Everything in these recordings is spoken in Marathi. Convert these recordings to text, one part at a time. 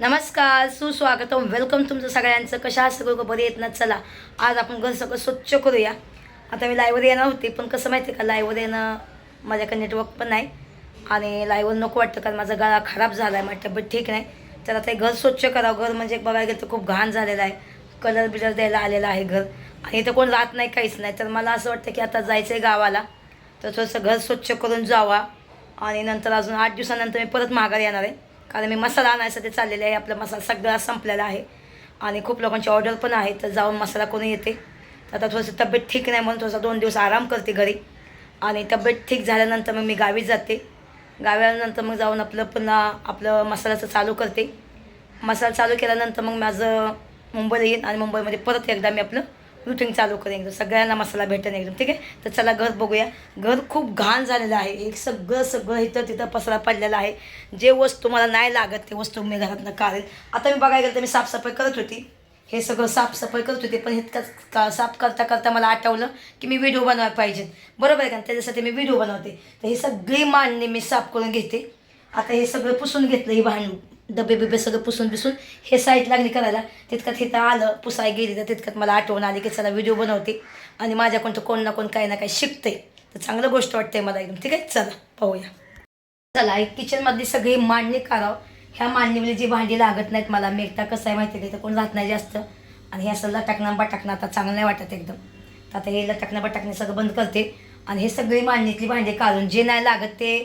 नमस्कार सुस्वागतम. वेलकम तुमचं सगळ्यांचं. कशा आहात? सगळं बरे येत ना? चला. आज आपण घर सगळं स्वच्छ करूया. आता मी लाईव्हवर येणार होते पण कसं माहिती आहे का लाईव्हवर येणं माझ्याकडे नेटवर्क पण नाही. आणि लाईव्हवर नको वाटतं कारण माझा गळा खराब झाला आहे माझी तब्येत ठीक नाही. तर आता हे घर स्वच्छ करावं. घर म्हणजे बघायला गेलं तर खूप घाण झालेलं आहे. कलर बिलर द्यायला आलेला आहे घर. आणि इथं कोण राहत नाही काहीच नाही. तर मला असं वाटतं की आता जायचं आहे गावाला. तर थोडंसं घर स्वच्छ करून जावा. आणि नंतर अजून आठ दिवसानंतर मी परत माघार येणार आहे. कारण मी मसाला आणायसाठी चाललेले आहे. आपला मसाला सगळा संपलेला आहे. आणि खूप लोकांची ऑर्डर पण आहे तर जाऊन मसाला कोणी येते? तर आता थोडंसं तब्येत ठीक नाही म्हणून थोडासा दोन दिवस आराम करते घरी. आणि तब्येत ठीक झाल्यानंतर मग मी गावी जाते. गावी आल्यानंतर मग जाऊन आपलं पुन्हा आपलं मसाल्याचं चालू करते. मसाला चालू केल्यानंतर मग माझं मुंबईला येईन आणि मुंबईमध्ये परत एकदा मी आपलं रुटीन चालू करेन एकदम. सगळ्यांना मसाला भेटेन एकदम ठीक आहे? तर चला घर बघूया. घर खूप घाण झालेलं आहे. एक सगळं सगळं इथं तिथं पसरा पडलेला आहे. जे वस्तू मला नाही लागत ते वस्तू मी घरातनं काढेल आता मी बघायला गेलं तर मी साफसफाई करत होती. हे सगळं साफसफाई करत होते पण हे का साफ करता करता मला आठवलं की मी व्हिडिओ बनवायला पाहिजे बरोबर आहे का? त्याच्यासाठी मी व्हिडिओ बनवते. तर ही सगळी मांडणी मी साफ करून घेते. आता हे सगळं पुसून घेतलं ही भांड डबे बिबे सगळं पुसून बिसून हे साईट लागली करायला. तितकात हे तर आलं पुसाय गेली तर तितक्यात मला आठवण आली की चला व्हिडिओ बनवते. आणि माझ्याकडून तर कोण ना कोण काही ना काही शिकते तर चांगलं गोष्ट वाटते मला एकदम. ठीक आहे? चला पाहूया. चला एक किचनमधली सगळी मांडणी करावं. ह्या मांडणीमध्ये जी भांडी लागत नाहीत मला मी एकटा कसं आहे माहिती आहे तर कोण राहत नाही जास्त. आणि हे असं लटकणं बटकणं आता चांगलं नाही वाटत एकदम. तर आता हे लटकणं बटकणे सगळं बंद करते. आणि हे सगळी मांडणीतली भांडी काढून जे नाही लागत ते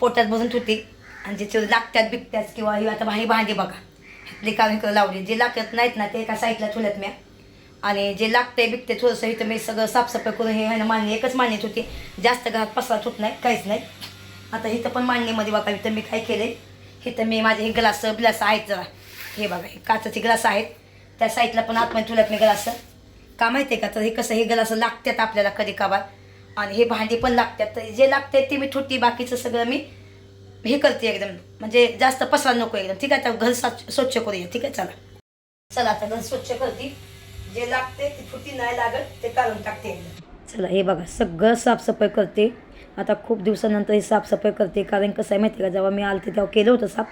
पोटात बसून ठेवते आणि जे लागतात बिकत्यात किंवा ही आता भाई भांडी बघा. रिकामी करून लावली. जे लागत नाहीत ना ते एका साईडला ठेवल्यात म्या. आणि जे लागते बिकते थोडंसं इथं मी सगळं साफसफाई करून हे आहे ना मांडणी एकच मान्यत होती. जास्त घरात पसरत होत नाही काहीच नाही. आता इथं पण मांडणीमध्ये बघा इथं मी काय केले इथं मी माझे हे ग्लास ग्लास आहेत जरा. हे बघा हे काचाचे ग्लास आहेत. त्या साईडला पण आतमध्ये ठेवल्यात मी ग्लास. का माहिती आहे का? तर हे कसं हे ग्लास लागतात आपल्याला कधी कबार आणि हे भांडी पण लागतात. तर जे लागते ते मी ठोटी बाकीचं सगळं मी हे करते एकदम. म्हणजे जास्त पसरा नको एकदम. ठीक आहे तर घर स्वच्छ स्वच्छ करूया. ठीक आहे चला. चला आता घर स्वच्छ करते. जे लागते ते फुटी नाही लागत ते काढून टाकते एकदम. चला हे बघा सगळं साफसफाई करते. आता खूप दिवसानंतर हे साफसफाई करते. कारण कसं आहे माहिती आहे का जेव्हा मी आलते तेव्हा केलं होतं साफ.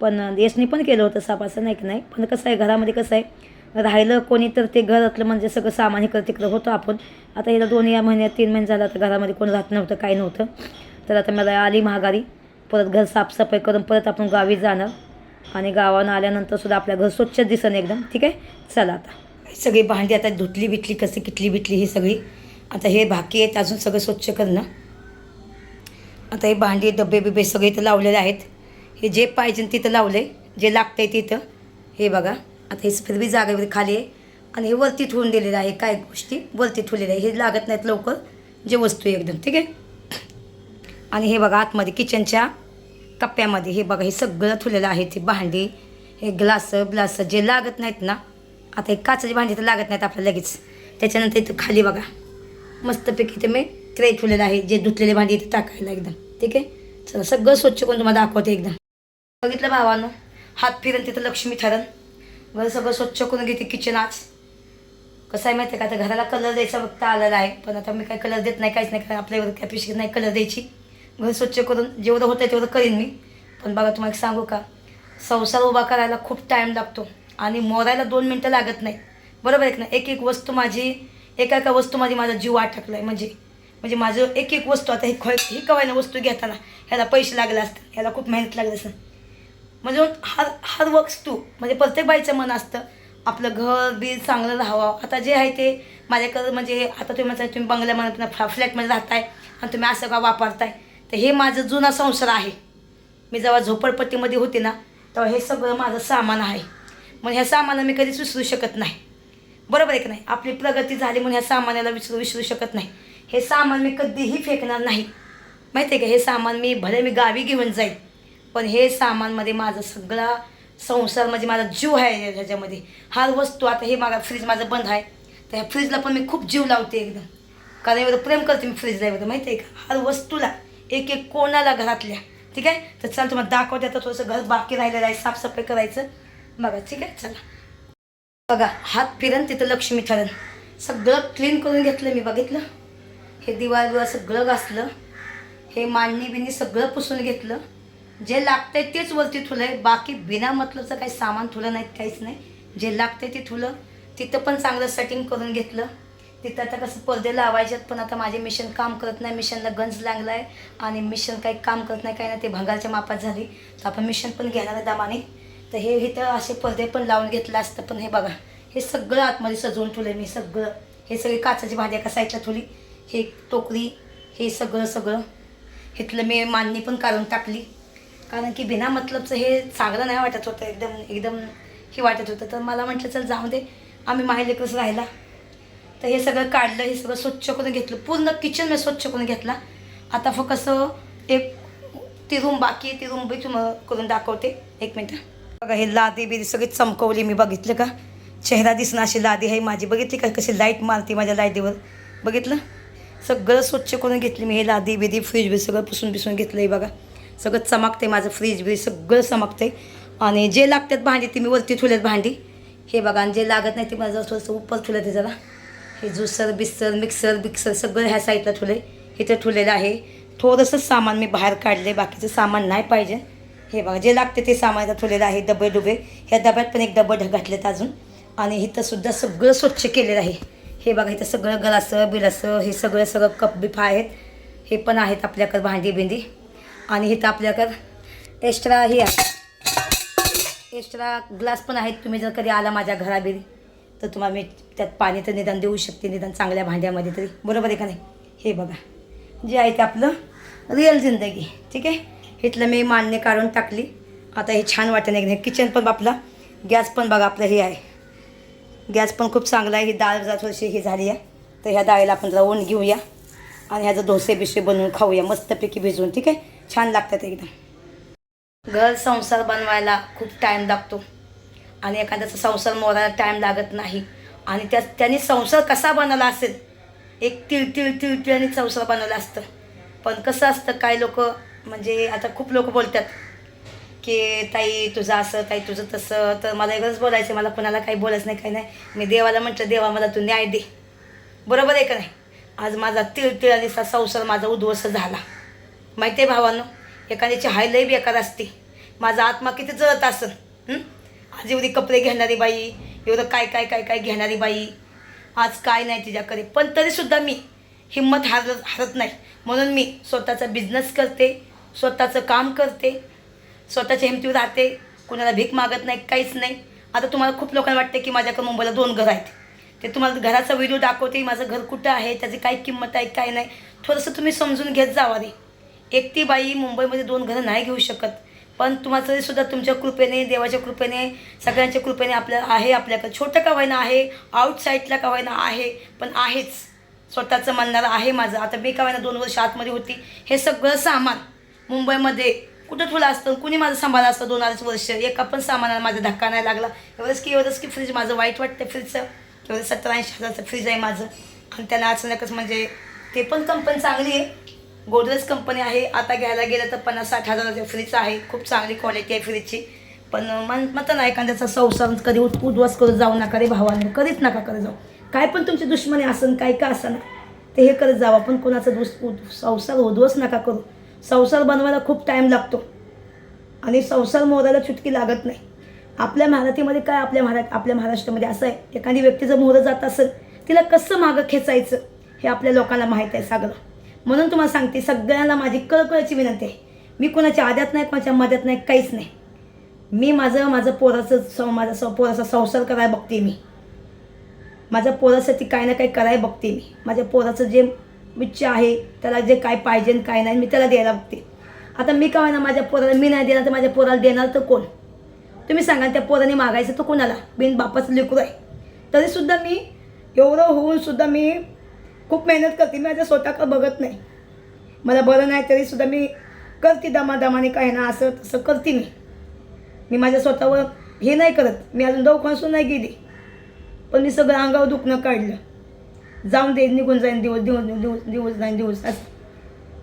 पण यशनी पण केलं होतं साफ असं नाही की नाही. पण कसं आहे घरामध्ये कसं आहे राहिलं कोणी तर ते घरातलं म्हणजे सगळं सामान इकडं तिकडं होतं आपण. आता याला दोन या महिन्यात तीन महिने झालं तर घरामध्ये कोण राहत नव्हतं काही नव्हतं. तर आता मला आली महागारी. परत घर साफसफाई करून परत आपण गावी जाणं आणि गावानं आल्यानंतरसुद्धा आपल्या घर स्वच्छ दिसणं एकदम. ठीक आहे? चला आता. सगळी भांडी आता धुतली बिटली कशी किटली बिटली ही सगळी. आता हे बाकी आहेत अजून सगळं स्वच्छ करणं. आता हे भांडी डबे बिबे सगळे इथं लावलेले आहेत. हे जे पाहिजे तिथं लावले जे लागतंय तिथं. हे बघा आता हे फिरवी जागेवर खाली आहे. आणि हे वरती ठेवून दिलेलं आहे काय गोष्टी? वरती ठेवलेल्या आहे. हे लागत नाहीत लवकर जे वस्तू आहे एकदम. ठीक आहे? आणि हे बघा आतमध्ये किचनच्या कप्प्यामध्ये हे बघा हे सगळं थुलेलं आहे ते भांडी. हे ग्लास ग्लास जे लागत नाहीत ना आता हे काचाची भांडी तर लागत नाहीत आपल्याला लगेच. त्याच्यानंतर इथं खाली बघा. मस्तपैकी ते मी ट्रे ठेवलेलं आहे जे धुतलेले भांडी इथे टाकायला एकदम. ठीक आहे? चला सगळं स्वच्छ करून तुम्हाला दाखवते एकदम. बघितलं भावानं? हात फिरून तिथं लक्ष्मी ठरण घर सगळं स्वच्छ करून घेते किचन आज. कसं आहे माहिती आहे का? आता घराला कलर द्यायचा फक्त आलेला आहे. पण आता मी काय कलर देत नाही काहीच नाही कारण आपल्यावर कॅपॅसिटी नाही कलर द्यायची. घर स्वच्छ करून जेवढं होतं तेवढं करीन मी. पण बघा तुम्हाला एक सांगू का? संसार उभा करायला खूप टाईम लागतो आणि मोरायला दोन मिनटं लागत नाही. बरोबर आहे ना एक एक वस्तू माझी एका एका वस्तू माझी माझा जीव अटकला आहे म्हणजे म्हणजे माझं एक एक वस्तू आता ही ख ही कवायला वस्तू घेताना ह्याला पैसे लागले असतात ह्याला खूप मेहनत लागली असतं म्हणजे हर हर वस्तू म्हणजे प्रत्येक बाईचं मन असतं आपलं घर बी चांगलं राहावं. आता जे आहे ते माझ्याकडं म्हणजे आता तुम्ही म्हणता तुम्ही बंगल्यामध्ये फ्लॅटमध्ये राहताय आणि तुम्ही असं का वापरताय? तर हे माझं जुना संसार आहे. मी जेव्हा झोपडपट्टीमध्ये होते ना तेव्हा हे सगळं माझं सामान आहे. मग ह्या सामाना मी कधीच विसरू शकत नाही. बरोबर आहे की नाही? आपली प्रगती झाली म्हणून ह्या सामानाला विसरू विसरू शकत नाही. हे सामान मी कधीही फेकणार नाही. माहिती आहे का? हे सामान मी भले मी गावी घेऊन जाईल पण हे सामानमध्ये माझं सगळा संसार म्हणजे माझा जीव आहे ह्याच्यामध्ये. हर वस्तू आता हे माझा फ्रीज माझं बंद आहे. तर ह्या फ्रीजला पण मी खूप जीव लावते एकदम. कारण एवढं प्रेम करते मी फ्रीजला एवढं. माहिती आहे का? हर वस्तूला. एक एक कोणाला घरातल्या. ठीक आहे? तर चल तुम्हाला दाखवते आता थोडंसं घर बाकी राहिलेलं आहे साफसफाई करायचं. बघा ठीक आहे? चला. बघा हात फिरन तिथं लक्ष्मी ठरण सगळं क्लीन करून घेतलं मी बघितलं? हे दिवाळ बिवाळ सगळं घासलं. हे मांडणी बिणी सगळं पुसून घेतलं. जे लागतंय तेच वरती ठुलं आहे बाकी बिना मतलबचं काही सामान ठुलं नाही काहीच नाही. जे लागतंय ते ठुलं. तिथं पण चांगलं सेटिंग करून घेतलं. तिथं आता कसं पडदे लावायचे आहेत, पण आता माझे मिशन काम करत नाही. मिशनला गंज लागला आहे आणि मिशन काही काम करत नाही काही नाही. ते भंगारच्या मापात झाली. तर आपण मिशन पण घेणार आहे दामाने. तर हे इथं असे पडदे पण लावून घेतलं असतं. पण हे बघा हे सगळं आतमध्ये सजवून ठेवलं मी सगळं. हे सगळे काचाची भाज्या एका साईडला ठेवली. हे टोकरी हे सगळं सगळं. इथलं मी मांडणी पण काढून टाकली. कारण की बिना मतलबचं हे चांगलं नाही वाटत होतं. एकदम एकदम हे वाटत होतं. तर मला म्हटलं चल जाऊ दे. आम्ही माहिलेकरच राहिला तर हे सगळं काढलं हे सगळं स्वच्छ करून घेतलं. पूर्ण किचन मी स्वच्छ करून घेतला. आता फक्त एक ती रूम बाकी ती रूम बी तुम्हाला करून दाखवते. एक मिनटं. बघा हे लादी बिदी सगळी चमकवली मी बघितलं का? चेहरा दिसणं अशी लादी आहे माझी. बघितली का कशी लाइट मारते माझ्या लादीवर? बघितलं? सगळं स्वच्छ करून घेतली मी हे लादी बिदी फ्रीज बी सगळं पुसून पिसून घेतलं आहे बघा. सगळं चमकते माझं फ्रीज बी सगळं चमकते आणि जे लागतात भांडी ती मी वरती ठुल्यात भांडी. हे बघा आणि जे लागत नाही ते माझं थोडंसं उपर ठेवलं ते जरा. हे ज्युसर बिस्सर मिक्सर बिक्सर सगळं ह्या साईडला ठेवलं आहे इथं ठेवलेलं आहे. थोडंसं सामान मी बाहेर काढले बाकीचं सामान नाही पाहिजे. हे बघा जे लागते ते सामान इथं ठेवलेलं आहे. डबे डुबे. ह्या डब्यात पण एक डबं घातलेत अजून. आणि इथंसुद्धा सगळं स्वच्छ केलेलं आहे. हे बघा इथं सगळं गलासं बिलासं हे सगळं सगळं कप बिप आहेत. हे पण आहेत आपल्याकडं भांडी बिंदी. आणि इथं आपल्याकडं एक्स्ट्रा हे आहे. एक्स्ट्रा ग्लास पण आहेत. तुम्ही जर कधी आला माझ्या घराबिरी तर तुम्हाला मी त्यात पाणी तर निदान देऊ शकते निदान चांगल्या भांड्यामध्ये तरी. बरोबर आहे का नाही? हे बघा. जे आहे ते आपलं रिअल जिंदगी. ठीक आहे? इथलं मी मान्य काढून टाकली. आता हे छान वाटतं नाही किचन पण आपला गॅस पण बघा आपलं हे आहे. गॅस पण खूप चांगला आहे. ही डाळ जरा थोडीशी ही झाली आहे. तर ह्या डाळीला आपण जरा घेऊया. आणि ह्याचं डोसे बिसे बनवून खाऊया. मस्तपैकी भिजवून. ठीक आहे? छान लागतात एकदम. घर संसार बनवायला खूप टाईम लागतो. आणि एखाद्याचा संसार मोरायला टाईम लागत नाही. आणि त्या त्यांनी संसार कसा बनवला असेल? एक तिळ तिळ तिळ तिळाने संसार बनवला असतं. पण कसं असतं काय लोक म्हणजे आता खूप लोक बोलतात की ताई तुझं असं ताई तुझं तसं. तर मला एकच बोलायचं मला कोणाला काही बोलायचं नाही काही नाही. मी देवाला म्हटलं देवा मला तू न्याय दे. बरोबर आहे का नाही? आज माझा तिळ तिळानेचा संसार माझा उद्ध्वस्त झाला. माहिती आहे भावानं? एखाद्याची हाय लई बेकार असते. माझा आत्मा किती जळत असेल आज एवढी कपडे घेणारी बाई एवढं काय काय काय काय घेणारी बाई. आज काय नाही तिच्याकडे. पण तरीसुद्धा मी हिंमत हारत हारत नाही. म्हणून मी स्वतःचा बिझनेस करते स्वतःचं काम करते स्वतःच्या हिमतीवर राहते. कोणाला भीक मागत नाही काहीच नाही. आता तुम्हाला खूप लोकांना वाटते की माझ्याकडे मुंबईला दोन घरं आहेत. ते तुम्हाला घराचा व्हिडिओ दाखवते माझं घर कुठं आहे त्याची काय किंमत आहे काय नाही. थोडंसं तुम्ही समजून घेत जावा रे एकटी बाई मुंबईमध्ये दोन घरं नाही घेऊ शकत. पण तुम्हाला तरीसुद्धा तुमच्या कृपेने देवाच्या कृपेने सगळ्यांच्या कृपेने आपल्या आहे आपल्याकडे. छोटं का व्हायना आहे आउटसाईडला का आहे पण आहेच. स्वतःचं म्हणणारं आहे माझं. आता मी का होईना दोन वर्ष आतमध्ये होती. हे सगळं सामान मुंबईमध्ये कुठं ठेवलं असतं? कुणी माझं सांभाळलं असतं दोन अडीच वर्ष? एका पण सामानाला माझा धक्का नाही लागला. एवढंच की एवढंच की फ्रीज माझं वाईट वाटतं फ्रीजचं एवढं सत्तर ऐंशी हजारचं फ्रीज आहे माझं. आणि त्यांना अचानकच म्हणजे ते पण कंपनी चांगली आहे. गोदरेज कंपनी आहे. आता घ्यायला गेलं तर पन्नास साठ हजाराचं फ्रीज आहे. खूप चांगली क्वालिटी आहे फ्रीजची पण मन म्हणतं ना एखाद्याचा संसार कधी उद उद्वास करत जाऊ नका रे भावाने. कधीच नका करत जाऊ. काय पण तुमची दुश्मनी असन काय का असन ते हे करत जावं. आपण कोणाचा दुस उद- संसार उद्ध्वस्त नका करू. संसार बनवायला खूप टाईम लागतो. आणि संसार मोहरायला चुटकी लागत नाही. आपल्या मराठीमध्ये काय आपल्या महारा आपल्या महाराष्ट्रामध्ये? असं आहे. एखादी व्यक्ती जर मोहरं जात असेल तिला कसं मागं खेचायचं? हे आपल्या लोकांना माहीत आहे सगळं. म्हणून तुम्हाला सांगते सगळ्यांना माझी कळकळची विनंती आहे. मी कोणाच्या आद्यात नाही कोणाच्या मध्यात नाही काहीच नाही. मी माझं माझं पोराचं सं माझा स पोराचा संसार करायला बघते मी. माझ्या पोरासाठी काही ना काही करायला बघते मी. माझ्या पोराचं जे इच्छा आहे त्याला जे काय पाहिजे काय नाही मी त्याला द्यायला बघते. आता मी काय ना माझ्या पोराला मी नाही देणार तर माझ्या पोराला देणार तर कोण? तुम्ही सांगा त्या पोराने मागायचं तर कोणाला? बिन बापाचं लेकरू आहे. तरीसुद्धा मी एवढं होऊनसुद्धा मी खूप मेहनत करते. मी माझं स्वतःकडं बघत नाही? मला बरं नाही तरीसुद्धा मी करते दमादमाने काय ना असं तसं करते मी. मी माझ्या स्वतःवर हे नाही करत. मी अजून दवखानसून नाही गेली. पण मी सगळं अंगावर दुखणं काढलं. जाऊन दे निघून जाईन दिवस दिवस दिवस दिवस जाईन दिवस. असं.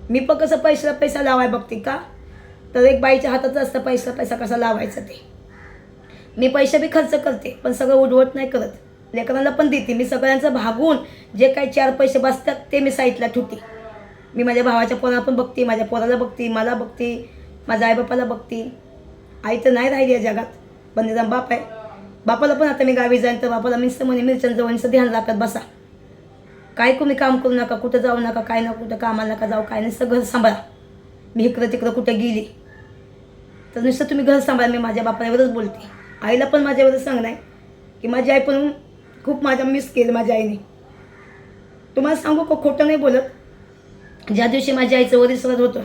मी पण कसं पैसा पैसा लावाय बघते का? तर एक बाईच्या हातात असतं पैसा. पैसा कसा लावायचा ते? मी पैसे बी खर्च करते पण सगळं उडवत नाही करत. लेकरांना पण देते. मी सगळ्यांचं भागून जे काही चार पैसे बसतात ते मी साईडला ठेवते. मी माझ्या भावाच्या पोराला पण बघते माझ्या पोराला बघते मला बघते माझ्या आईबापाला बघते. आई तर नाही राहिली या जगात. पण निदान बाप आहे. बापाला पण आता मी गावी जाईन तर बापाला मीच म्हणे मिरच्यां ध्यान लागत बसा. काय तुम्ही काम करू नका कुठं जाऊ नका काय ना कुठं कामाला नका जाऊ काय नाही सगळं सांभाळा. मी इकडं तिकडं कुठं गेली तर नुसतं तुम्ही घर सांभाळा मी माझ्या बापावरच बोलते. आईला पण माझ्यावरच सांगणं आहे की माझी आई पण खूप माझ्या मिस केलं माझ्या आईने. तुम्हाला सांगू का खोटं नाही बोलत? ज्या दिवशी माझ्या आईचं वरीसरत होतं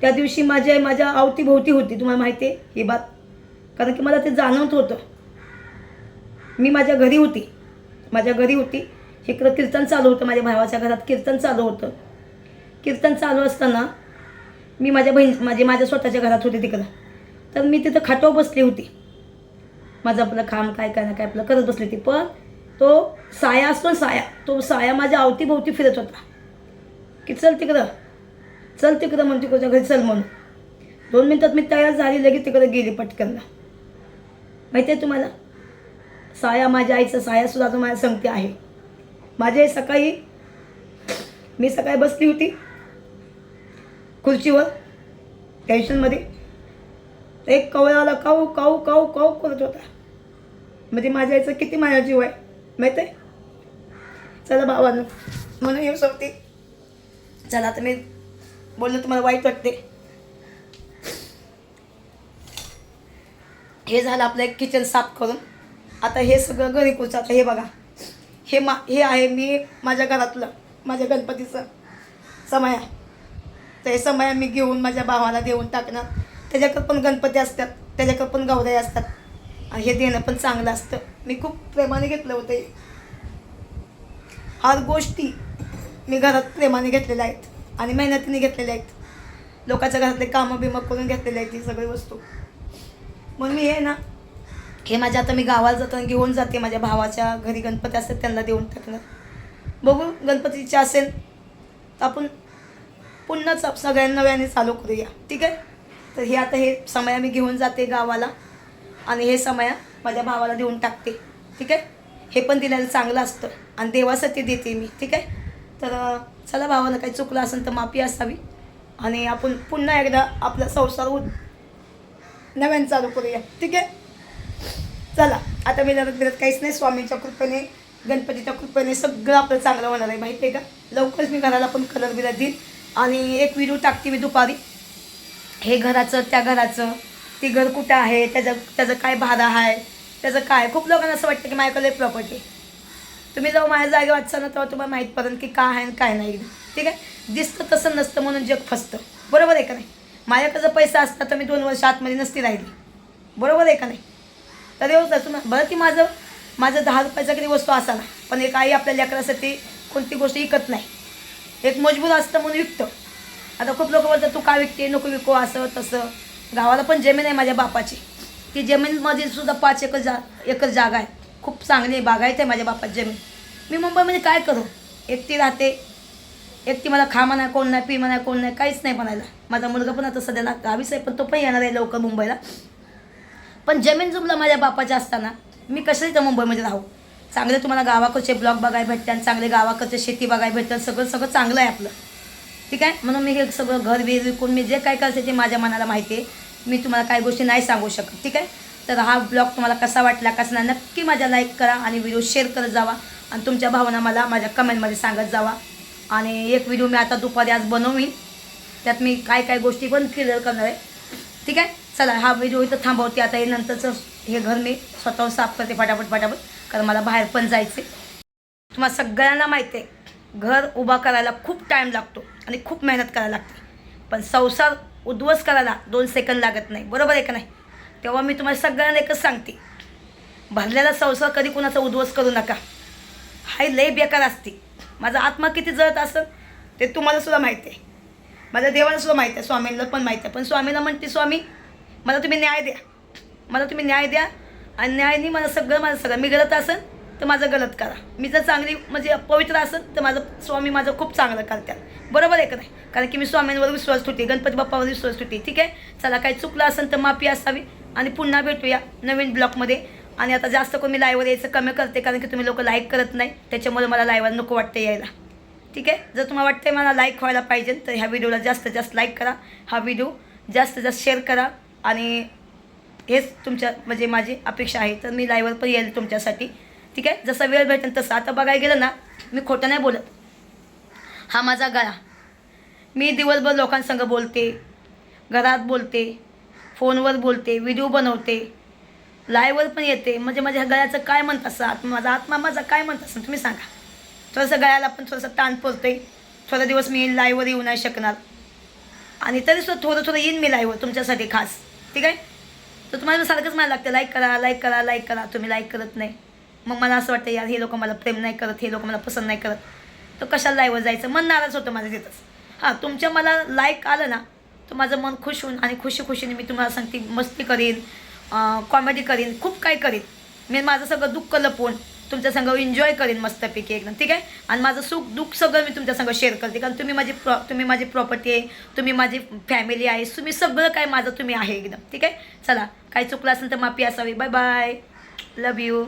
त्या दिवशी माझी आई माझ्या अवतीभोवती होती. तुम्हाला माहिती आहे ही बात? कारण की मला ते जाणवत होतं. मी माझ्या घरी होती. माझ्या घरी होती. इकडं कीर्तन चालू होतं. माझ्या भावाच्या घरात कीर्तन चालू होतं. कीर्तन चालू असताना मी माझ्या बहीण माझे माझ्या स्वतःच्या घरात होते तिकडं. तर मी तिथं खाटावर बसली होती. माझं आपलं काम काय काय ना काय आपलं करत बसली होती. पण तो साया असतो ना साया तो साया माझ्या अवतीभोवती फिरत होता. की चल तिकडं चल तिकडं म्हणते तिकडच्या घरी चल म्हणून. दोन मिनटात मी तयार झाली लगेच तिकडं गेली पटकनला माहिती आहे तुम्हाला? साया माझ्या आईचा सायासुद्धा तो माझ्या आहे. माझी आई सकाळी मी सकाळी बसली होती खुर्चीवर टेन्शनमध्ये एक एक कवळाला काऊ काऊ काऊ काऊ करत होता. म्हणजे माझ्या आईचं किती माझ्या जीव आहे. माहीत आहे? चला भावानं म्हणून येऊ शकते. चला आता मी बोललो तुम्हाला वाईट वाटते. हे झालं आपलं एक किचन साफ करून. आता हे सगळं घरी कुच आता हे बघा. हे मा हे आहे मी माझ्या घरातलं माझ्या गणपतीचं समया. तर हे समया मी घेऊन माझ्या भावाला देऊन टाकणार. त्याच्याकडं पण गणपती असतात. त्याच्याकडं पण गौराई असतात. हे देणं पण चांगलं असतं. मी खूप प्रेमाने घेतलं होतं. हे हर गोष्टी मी घरात प्रेमाने घेतलेल्या आहेत आणि मेहनतीने घेतलेल्या आहेत. लोकांच्या घरातले कामं बिमं करून घेतलेले आहेत ही सगळी वस्तू. म्हणून मी हे ना हे माझ्या आता मी गावाला जाताना घेऊन जाते. माझ्या भावाच्या घरी गणपती असतात त्यांना देऊन टाकणार बघू गणपतीची असेल तर आपण पुन्हाच सगळ्यांना नव्याने चालू करूया. ठीक आहे? तर हे आता हे समय मी घेऊन जाते गावाला. आणि हे समय माझ्या भावाला देऊन टाकते. ठीक आहे? हे पण दिल्याला चांगलं असतं. आणि देवासाठी देते मी. ठीक आहे? तर चला भावानं काही चुकलं असेल तर माफी असावी. आणि आपण पुन्हा एकदा आपला संसार उद नव्याने चालू करूया. ठीक आहे? चला. आता मी लढत बिरत काहीच नाही. स्वामींच्या कृपेने गणपतीच्या कृपेने सगळं आपलं चांगलं होणार आहे. माहिती आहे का? लवकरच मी घराला पण कलर बिलर देईन. आणि एक व्हिडिओ टाकते मी दुपारी. हे घराचं त्या घराचं. ती घर कुठं आहे त्याचं त्याचं काय भाडं आहे त्याचं काय? खूप लोकांना असं वाटतं की माझ्याकडे प्रॉपर्टी तुम्ही जेव्हा माझ्या जागेवर वाचसा ना तेव्हा तुम्हाला माहीत पडेल की काय आहे आणि काय नाही. ठीक आहे? दिसतं तसं नसतं म्हणून जग फसतं. बरोबर आहे का नाही? माझ्याकडं जर पैसा असता तर मी दोन वर्ष आतमध्ये नसती राहिली. बरोबर आहे का नाही? तर एवढं तुम्हाला बरं की माझं माझं दहा रुपयाचा किती वस्तू असा ना पण एक आई आपल्या लेकरासाठी कोणती गोष्ट विकत नाही. एक मजबूर असतं म्हणून विकतं. आता खूप लोक बोलतात तू का विकते नको विको असं तसं. गावाला पण जमीन आहे माझ्या बापाची. ती जमीनमध्ये सुद्धा पाच एकर जा एकर जागा आहे. खूप चांगली बागायत आहे माझ्या बापाची जमीन. मी मुंबईमध्ये काय करू? एकटी राहते. एकटी मला खा म्हणा कोण नाही पी म्हणा कोण नाही काहीच नाही म्हणायला. माझा मुलगा पण आता सध्याला गावीच आहे पण तो पण येणार आहे लवकर मुंबईला. पण जमीन जुमला माझ्या बापाच्या असताना मी कशाला इथं मुंबईमध्ये राहू? चांगले तुम्हाला गावाकडचे ब्लॉग बघायला भेटतात चांगले गावाकडचे शेती बघायला भेटतात सगळं सगळं चांगलं आहे आपलं. ठीक आहे? म्हणून मी हे सगळं घर बीर विकून मी जे काय करायचं ते माझ्या मनाला माहिती आहे. मी तुम्हाला काही गोष्टी नाही सांगू शकत ठीक आहे? तर हा ब्लॉग तुम्हाला कसा वाटला कसा नाही नक्की माझ्या लाईक करा आणि व्हिडिओ शेअर करत जावा. आणि तुमच्या भावना मला माझ्या कमेंटमध्ये सांगत जावा. आणि एक व्हिडिओ मी आता दुपारी आज बनवीन. त्यात मी काय काय गोष्टी पण क्लिअर करणार आहे. ठीक आहे? चला हा व्हिडिओ इथं थांबवते. आता हे नंतरचं हे घर मी स्वतःहून साफ करते फटाफट फटाफट कारण मला बाहेर पण जायचं तुम्हाला सगळ्यांना माहिती आहे घर उभा करायला खूप टाईम लागतो आणि खूप मेहनत करायला लागते. पण संसार उद्ध्वस्त करायला दोन सेकंद लागत नाही. बरोबर आहे का नाही? तेव्हा मी तुम्हाला सगळ्यांना एकच सांगते. भरलेला संसार कधी कुणाचा उद्ध्वस्त करू नका. हाय लय बेकार असते. माझा आत्मा किती जळत असेल ते तुम्हाला सुद्धा माहिती आहे. माझ्या देवाला सुद्धा माहिती आहे स्वामींना पण माहिती आहे. पण स्वामीला म्हणते स्वामी मला तुम्ही न्याय द्या. मला तुम्ही न्याय द्या आणि न्यायनी मला सगळं माझं सगळं. मी गलत असेल तर माझं गलत करा. मी जर चांगली म्हणजे पवित्र असेल तर माझं स्वामी माझं खूप चांगलं करतात. बरोबर आहे का नाही? कारण की मी स्वामींवर विश्वास ठेवते. गणपती बाप्पावर विश्वास ठेवते. ठीक आहे? चला काही चुकलं असेल तर माफी असावी. आणि पुन्हा भेटूया नवीन ब्लॉगमध्ये. आणि आता जास्त करून मी लाईव्हवर यायचं कमी करते कारण की तुम्ही लोक लाईक करत नाही. त्याच्यामुळे मला लाईव्हवर नको वाटतं यायला. ठीक आहे? जर तुम्हाला वाटतं मला लाईक व्हायला पाहिजे तर ह्या व्हिडिओला जास्तीत जास्त लाईक करा. हा व्हिडिओ जास्तीत जास्त शेअर करा. आणि हेच तुमच्या म्हणजे माझी अपेक्षा आहे. तर मी लाईव्हवर पण येईल तुमच्यासाठी. ठीक आहे? जसा वेळ भेटेल तसं. आता बघायला गेलं ना मी खोटं नाही बोलत. हा माझा गळा. मी दिवसभर लोकांसंग बोलते घरात बोलते फोनवर बोलते व्हिडिओ बनवते लाईव्हवर पण येते. म्हणजे माझ्या गळ्याचं काय म्हणत असं आत्मा माझा आत्मा माझा काय म्हणत असं तुम्ही सांगा. थोडंसं गळ्याला पण थोडंसं ताण पडतंय. थोडा दिवस मी लाईव्हवर येऊ नाही शकणार. आणि तरी सुद्धा थोडं थोडं येईन मी लाईव्हवर तुमच्यासाठी खास. ठीक आहे? तर तुम्हाला सारखंच मला लागतं. लाईक करा लाईक करा लाईक करा. तुम्ही लाईक करत नाही. मग मला असं वाटतं यार हे लोक मला प्रेम नाही करत हे लोक मला पसंत नाही करत. तर कशाला लाईवर जायचं? मन नाराज होतं माझं तिथंच. हां तुमच्या मला लाईक आलं ना तर माझं मन खुश होऊन आणि खुशी खुशीने मी तुम्हाला सांगते मस्ती करीन कॉमेडी करीन खूप काय करीन. मी माझं सगळं दुःख लपवून तुमच्या संग एन्जॉय करीन मस्तपैकी एकदम ठीक आहे? आणि माझं सुख दुःख सगळं मी तुमच्या संग शेअर करते कारण तुम्ही माझी प्रॉ तुम्ही माझी प्रॉपर्टी आहे तुम्ही माझी फॅमिली आहे तुम्ही सगळं काय माझं तुम्ही आहे एकदम ठीक आहे? चला काही चुकलं असेल तर माफी असावी. Bye bye love you